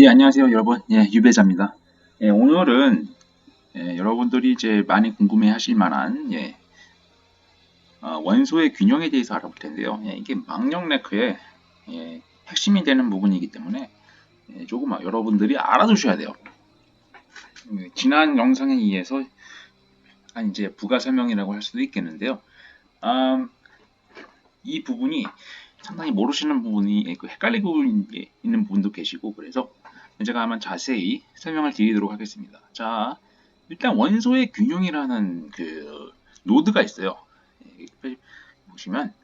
예, 안녕하세요, 여러분. 예, 유배자입니다. 예, 오늘은 예, 여러분들이 이제 많이 궁금해 하실 만한 예, 어, 원소의 균형에 대해서 알아볼 텐데요. 예, 이게 망령레크의 예, 핵심이 되는 부분이기 때문에 예, 조금 여러분들이 알아두셔야 돼요. 예, 지난 영상에 의해서 아, 이제 부가 설명이라고 할 수도 있겠는데요. 음, 이 부분이 상당히 모르시는 부분이 예, 그 헷갈리고 있는 분도 계시고 그래서 제가 한번 자세히 설명을 드리도록 하겠습니다. 자, 일단 원소의 균형이라는 그 노드가 있어요. 예, 보시면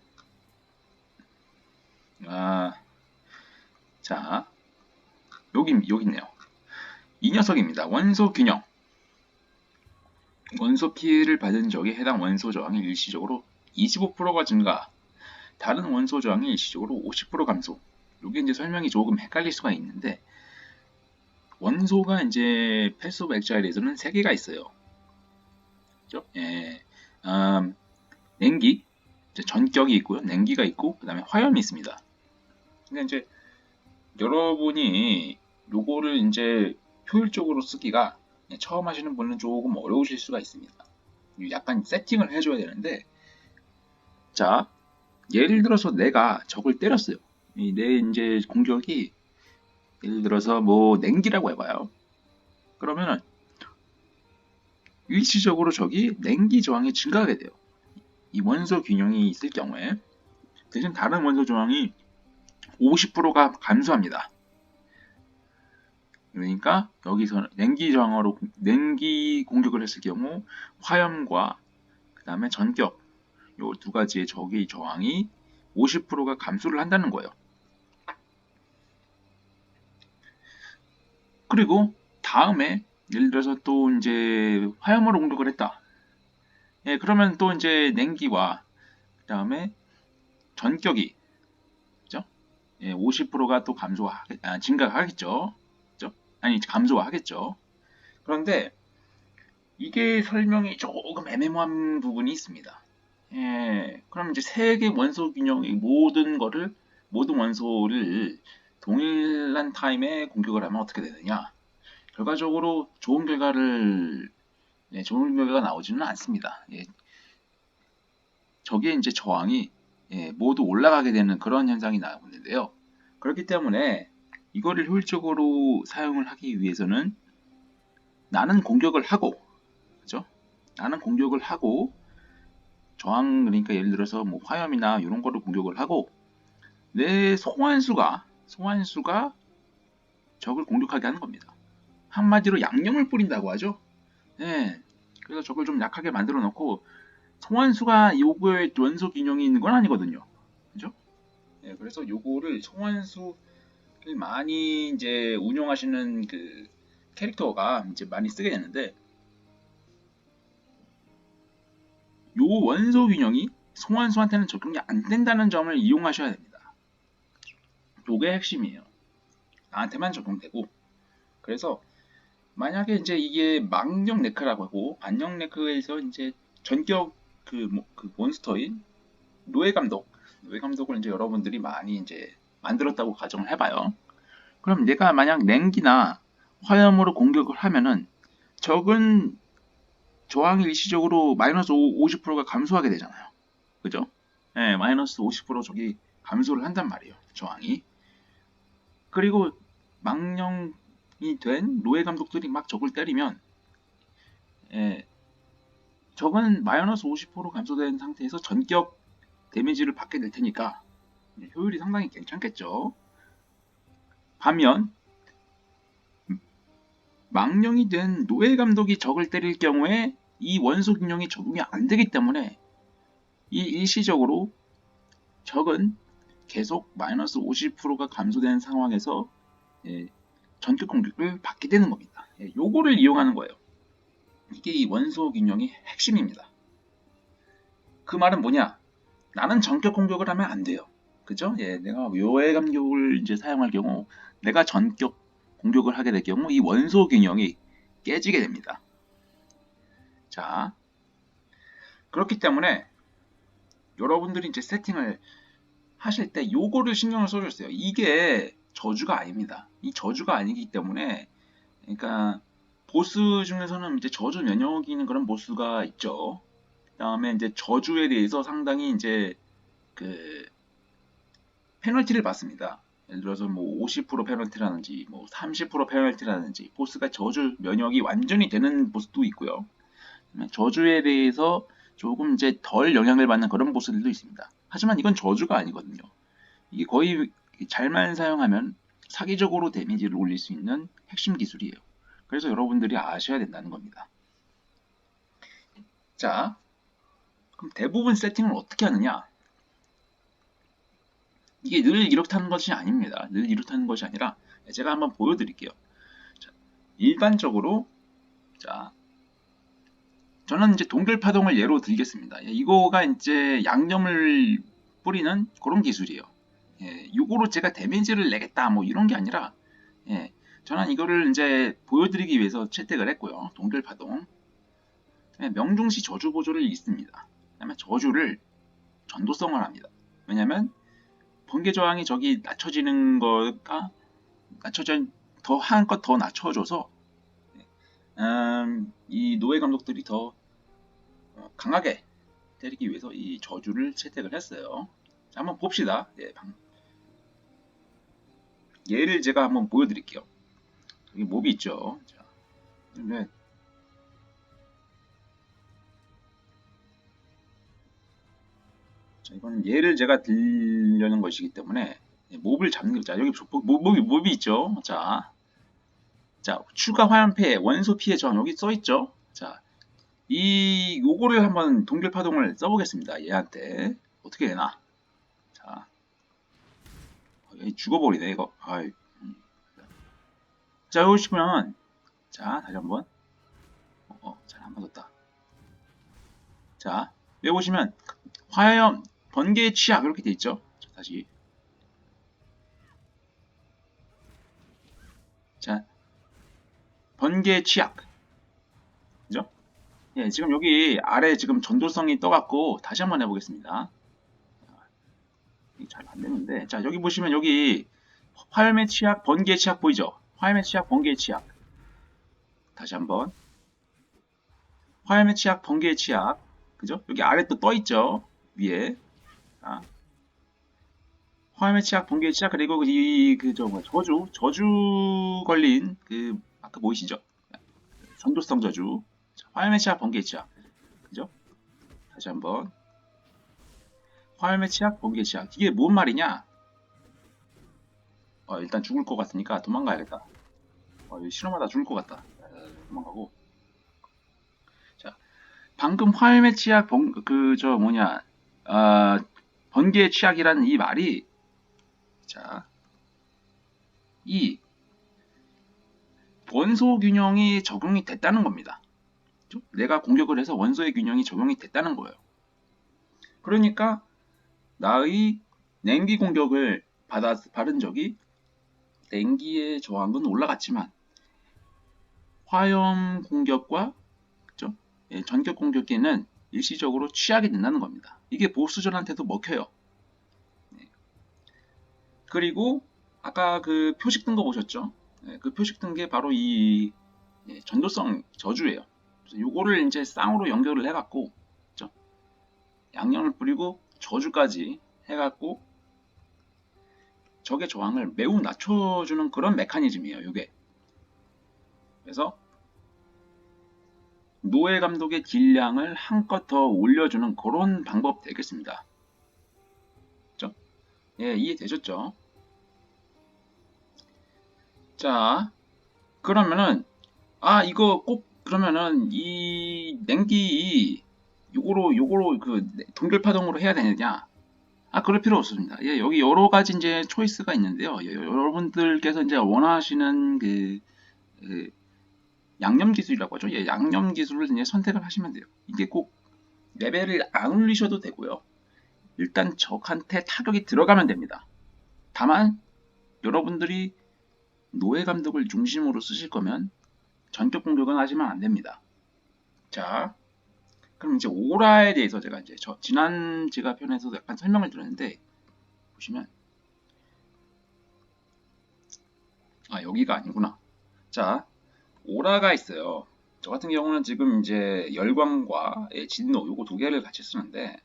아, 자, 여기 여기 있네요. 이 녀석입니다. 원소 균형. 원소 피해를 받은 적에 해당 원소 저항이 일시적으로 25%가 증가, 다른 원소 저항이 일시적으로 50% 감소. 이게 이제 설명이 조금 헷갈릴 수가 있는데 원소가 이제 패스 오브 엑자일에서는 세 개가 있어요. 그죠? 예. 음, 냉기, 전격이 있고요. 냉기가 있고, 그 다음에 화염이 있습니다. 근데 이제 여러분이 요거를 이제 효율적으로 쓰기가 처음 하시는 분은 조금 어려우실 수가 있습니다. 약간 세팅을 해줘야 되는데, 자, 예를 들어서 내가 적을 때렸어요. 내 이제 공격이 예를 들어서 뭐 냉기라고 해봐요. 그러면은 일시적으로 적이 냉기 저항이 증가하게 돼요. 이 원소 균형이 있을 경우에 대신 다른 원소 저항이 50%가 감소합니다. 그러니까 여기서 냉기 저항으로 냉기 공격을 했을 경우 화염과 그 다음에 전격 요 두 가지의 적의 저항이 50%가 감소를 한다는 거예요. 그리고 다음에 예를 들어서 또 이제 화염으로 공격을 했다. 예, 그러면 또 이제 냉기와 그 다음에 전격이 그죠? 예, 50%가 또 감소하 아, 증가하겠죠. 그죠? 아니 감소하겠죠. 그런데 이게 설명이 조금 애매모한 부분이 있습니다. 예, 그럼 이제 세계 원소 균형의 모든 거를 모든 원소를 동일한 타임에 공격을 하면 어떻게 되느냐? 결과적으로 좋은 결과를 네, 좋은 결과가 나오지는 않습니다. 예. 저게 이제 저항이 예, 모두 올라가게 되는 그런 현상이 나오는데요. 그렇기 때문에 이거를 효율적으로 사용을 하기 위해서는 나는 공격을 하고, 그죠? 나는 공격을 하고 저항 그러니까 예를 들어서 뭐 화염이나 이런 거를 공격을 하고 내 소환수가 소환수가 적을 공격하게 하는 겁니다. 한마디로 양념을 뿌린다고 하죠. 네. 그래서 적을 좀 약하게 만들어 놓고 소환수가 요거에 원소 균형이 있는 건 아니거든요. 그죠? 네, 그래서 요거를 소환수를 많이 이제 운영하시는 그 캐릭터가 이제 많이 쓰게 되는데 요 원소 균형이 소환수한테는 적용이 안 된다는 점을 이용하셔야 됩니다. 요게 핵심이에요. 나한테만 적용되고. 그래서 만약에 이제 이게 망령 네크라고 하고 반영 네크에서 이제 전격 그, 뭐, 그 몬스터인 노예 감독, 노예 감독을 이제 여러분들이 많이 이제 만들었다고 가정을 해봐요. 그럼 얘가 만약 냉기나 화염으로 공격을 하면은 적은 저항이 일시적으로 마이너스 50%가 감소하게 되잖아요. 그죠? 네, 마이너스 50% 저기 감소를 한단 말이에요. 저항이. 그리고 망령이 된 노예 감독들이 막 적을 때리면 예, 적은 마이너스 50% 감소된 상태에서 전격 데미지를 받게 될 테니까 효율이 상당히 괜찮겠죠. 반면 망령이 된 노예 감독이 적을 때릴 경우에 이 원소 균형이 적용이 안 되기 때문에 이 일시적으로 적은 계속 마이너스 50%가 감소되는 상황에서 예, 전격 공격을 받게 되는 겁니다. 예, 요거를 이용하는 거예요. 이게 이 원소 균형의 핵심입니다. 그 말은 뭐냐? 나는 전격 공격을 하면 안 돼요. 그죠? 예, 내가 요해 감격을 이제 사용할 경우 내가 전격 공격을 하게 될 경우 이 원소 균형이 깨지게 됩니다. 자, 그렇기 때문에 여러분들이 이제 세팅을 하실 때 요거를 신경을 써줬어요. 이게 저주가 아닙니다. 이 저주가 아니기 때문에 그러니까 보스 중에서는 이제 저주 면역이 있는 그런 보스가 있죠. 그다음에 이제 저주에 대해서 상당히 이제 그 페널티를 받습니다. 예를 들어서 뭐 50% 페널티라든지 뭐 30% 페널티라든지 보스가 저주 면역이 완전히 되는 보스도 있고요. 저주에 대해서 조금 이제 덜 영향을 받는 그런 보스들도 있습니다. 하지만 이건 저주가 아니거든요. 이게 거의 잘만 사용하면 사기적으로 데미지를 올릴 수 있는 핵심 기술이에요. 그래서 여러분들이 아셔야 된다는 겁니다. 자, 그럼 대부분 세팅을 어떻게 하느냐? 이게 늘 이렇다는 것이 아닙니다. 늘 이렇다는 것이 아니라 제가 한번 보여드릴게요. 자, 일반적으로 자 저는 이제 동글 파동을 예로 들겠습니다. 예, 이거가 이제 양념을 뿌리는 그런 기술이에요. 예, 이거로 제가 데미지를 내겠다 뭐 이런 게 아니라 예, 저는 이거를 이제 보여드리기 위해서 채택을 했고요. 동글 파동 예, 명중시 저주 보조를 있습니다. 그다음에 저주를 전도성을 합니다. 왜냐하면 번개 저항이 저기 낮춰지는 거가 낮춰져 더 한껏 더 낮춰줘서 음, 이 노예 감독들이 더 어, 강하게 때리기 위해서 이 저주를 채택을 했어요. 자, 한번 봅시다. 예, 방... 예를 제가 한번 보여드릴게요. 여기 몹이 있죠. 자, 네. 자, 이건 예를 제가 들려는 것이기 때문에 몹을 잡는 자 여기 몹이 몹이 있죠. 자, 자 추가 화염 폐 원소 피해 저항 여기 써 있죠. 자, 이 요거를 한번 동결 파동을 써보겠습니다. 얘한테 어떻게 되나? 자, 죽어버리네 이거. 아이. 음. 자, 여기 보시면 자 다시 한번 어, 어 잘안 맞았다. 자, 여기 보시면 화염 번개의 취약 이렇게 돼 있죠. 자, 다시 자 번개의 취약 그죠? 예, 지금 여기 아래 지금 전도성이 떠갖고 다시 한번 해보겠습니다. 잘 안되는데 자 여기 보시면 여기 화염의 취약 번개의 취약 보이죠? 화염의 취약 번개의 취약 다시 한번 화염의 취약 번개의 취약 그죠? 여기 아래 또 떠있죠? 위에 아. 화염의 치약, 번개의 치약, 그리고 이, 그, 저, 뭐, 저주, 저주 걸린, 그, 아까 보이시죠? 전도성 저주. 자, 화염의 치약, 번개의 치약. 그죠? 다시 한번. 화염의 치약, 번개의 치약. 이게 뭔 말이냐? 어, 일단 죽을 것 같으니까 도망가야겠다. 어, 실험하다 죽을 것 같다. 도망가고. 자, 방금 화염의 치약, 번, 그, 저, 뭐냐, 아, 번개의 취약이라는 이 말이 자, 이 원소 균형이 적용이 됐다는 겁니다. 내가 공격을 해서 원소의 균형이 적용이 됐다는 거예요. 그러니까 나의 냉기 공격을 받아, 받은 적이 냉기의 저항은 올라갔지만 화염 공격과 그죠? 예, 전격 공격에는 일시적으로 취하게 된다는 겁니다. 이게 보수전한테도 먹혀요. 네. 그리고 아까 그 표식 뜬 거 보셨죠? 네, 그 표식 뜬게 바로 이 네, 전도성 저주예요. 요거를 이제 쌍으로 연결을 해갖고 그죠? 양념을 뿌리고 저주까지 해갖고 적의 저항을 매우 낮춰주는 그런 메커니즘이에요. 이게 그래서 노예 감독의 딜량을 한껏 더 올려주는 그런 방법 되겠습니다. 그죠? 예, 이해되셨죠? 자, 그러면은, 아, 이거 꼭, 그러면은, 이 냉기, 요거로, 요거로, 그, 동결 파동으로 해야 되느냐? 아, 그럴 필요 없습니다. 예, 여기 여러 가지 이제 초이스가 있는데요. 예, 여러분들께서 이제 원하시는 그, 그 양념 기술이라고 하죠. 예, 양념 기술을 이제 선택을 하시면 돼요. 이게 꼭 레벨을 안 올리셔도 되고요. 일단 적한테 타격이 들어가면 됩니다. 다만 여러분들이 노예 감독을 중심으로 쓰실 거면 전격 공격은 하시면 안 됩니다. 자, 그럼 이제 오라에 대해서 제가 이제 저 지난 제가 편에서도 약간 설명을 드렸는데 보시면 아 여기가 아니구나. 자 오라가 있어요. 저 같은 경우는 지금 이제 열광과 예, 진노 요거 두 개를 같이 쓰는데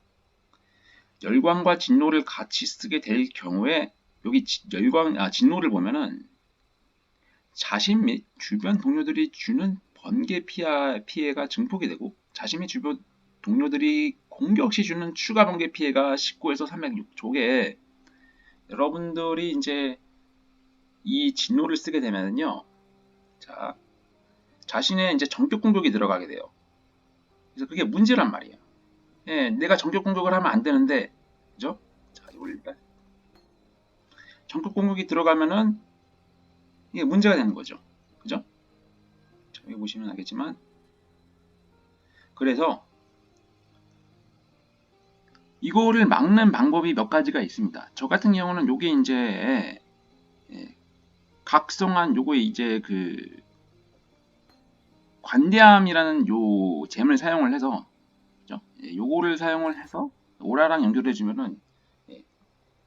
열광과 진노를 같이 쓰게 될 경우에 여기 지- 열광 아 진노를 보면은 자신 및 주변 동료들이 주는 번개 피해, 피해가 증폭이 되고 자신 및 주변 동료들이 공격 시 주는 추가 번개 피해가 19에서 306쪽에 여러분들이 이제 이 진노를 쓰게 되면은요. 자, 자신의 이제 전격 공격이 들어가게 돼요. 그래서 그게 문제란 말이에요. 예, 내가 전격 공격을 하면 안 되는데, 그죠? 자, 이걸 일단 전격 공격이 들어가면은 이게 문제가 되는 거죠. 그죠? 자, 여기 보시면 알겠지만, 그래서 이거를 막는 방법이 몇 가지가 있습니다. 저 같은 경우는 요게 이제 예, 각성한 요거 이제 그 관대함이라는 요 잼을 사용을 해서 그죠? 예, 요거를 사용을 해서 오라랑 연결해 주면은 예,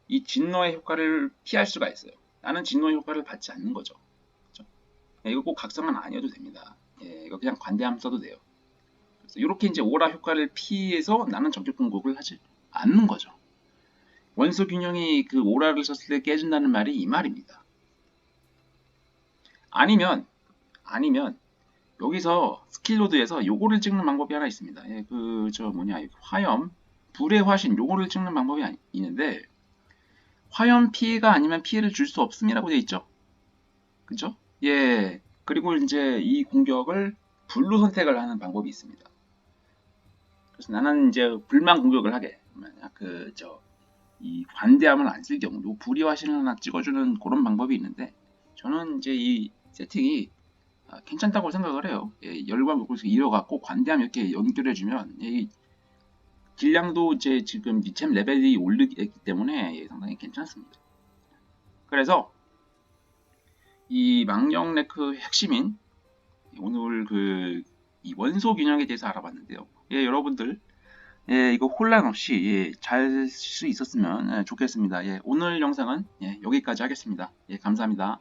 이 진노의 효과를 피할 수가 있어요. 나는 진노의 효과를 받지 않는 거죠. 그죠? 예, 이거 꼭 각성은 아니어도 됩니다. 예, 이거 그냥 관대함 써도 돼요. 그래서 이렇게 이제 오라 효과를 피해서 나는 전격 공격을 하지 않는 거죠. 원소 균형이 그 오라를 썼을 때 깨진다는 말이 이 말입니다. 아니면 아니면 여기서 스킬로드에서 요거를 찍는 방법이 하나 있습니다. 예, 그 저 뭐냐 이 화염 불의 화신 요거를 찍는 방법이 있는데 화염 피해가 아니면 피해를 줄 수 없음이라고 되어 있죠. 그죠? 예. 그리고 이제 이 공격을 불로 선택을 하는 방법이 있습니다. 그래서 나는 이제 불만 공격을 하게 그저 이 관대함을 안 쓸 경우 요 불의 화신을 하나 찍어주는 그런 방법이 있는데 저는 이제 이 세팅이 아, 괜찮다고 생각을 해요. 예, 열과 목을 이어갖고 관대함 이렇게 연결해주면 이 딜량도 이제 지금 미챔 레벨이 올리기 때문에 예, 상당히 괜찮습니다. 그래서 이 망령 레크 핵심인 오늘 그 이 원소 균형에 대해서 알아봤는데요. 예, 여러분들 예, 이거 혼란 없이 예, 잘쓸수 있었으면 예, 좋겠습니다. 예, 오늘 영상은 예, 여기까지 하겠습니다. 예, 감사합니다.